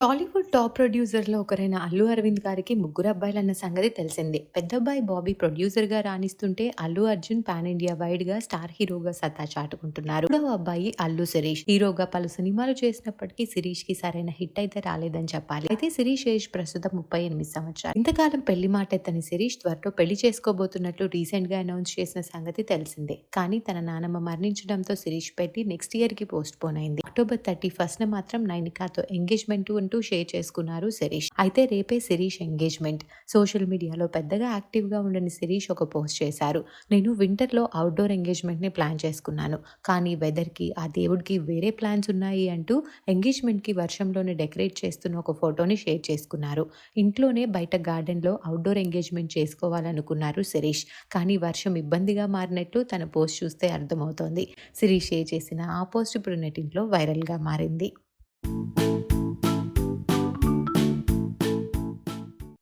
Tollywood top ప్రొడ్యూసర్‌లో ఒకరైన అల్లు అరవింద్ గారికి ముగ్గురు అబ్బాయిలన్న సంగతి తెలిసిందే. పెద్దబ్బాయి బాబీ ప్రొడ్యూసర్‌గా రాణిస్తుంటే, అల్లు అర్జున్ పాన్ ఇండియా వైడ్గా స్టార్ హీరోగా సత్తా చాటుకుంటున్నారు. మూడవ అబ్బాయి అల్లు శిరీష్. హీరోగా పలు సినిమాలు చేసినప్పటికీ శిరీష్‌కి సరైన హిట్ అయితే రాలేదని చెప్పాలి. అయితే శిరీష్ ఏజ్ ప్రస్తుతం 38 సంవత్సరాలు. ఇంతకాలం పెళ్ళి మాట ఎత్తని శిరీష్ త్వరలో పెళ్ళి చేసుకోబోతున్నట్లు రీసెంట్గా అనౌన్స్ చేసిన సంగతి తెలిసిందే. కానీ తన నానమ్మ మరణించడంతో శిరీష్ పెళ్ళి నెక్స్ట్ ఇయర్కి పోస్ట్ పోన్ అయింది. అక్టోబర్ 31న మాత్రం నైనికాతో ఎంగేజ్మెంట్ అంటూ షేర్ చేసుకున్నారు శిరీష్. అయితే రేపే శిరీష్ ఎంగేజ్మెంట్. సోషల్ మీడియాలో పెద్దగా యాక్టివ్‌గా ఉండని శిరీష్ ఒక పోస్ట్ చేశారు. నేను వింటర్‌లో అవుట్డోర్ ఎంగేజ్మెంట్‌ని ప్లాన్ చేసుకున్నాను. కానీ వెదర్‌కి, ఆ దేవుడికి వేరే ప్లాన్స్ ఉన్నాయి అంటూ ఎంగేజ్మెంట్‌కి వర్షంలోనే డెకరేట్ చేస్తున్న ఒక ఫోటోని షేర్ చేసుకున్నారు. ఇంట్లోనే బయట గార్డెన్‌లో అవుట్డోర్ ఎంగేజ్మెంట్ చేసుకోవాలనుకున్నారు శిరీష్. కానీ వర్షం ఇబ్బందిగా మారినట్లు తన పోస్ట్ చూస్తే అర్థమవుతోంది. శిరీష్ షేర్ చేసిన ఆ పోస్ట్ ఇప్పుడు నెటింట్లో వైరల్‌గా మారింది.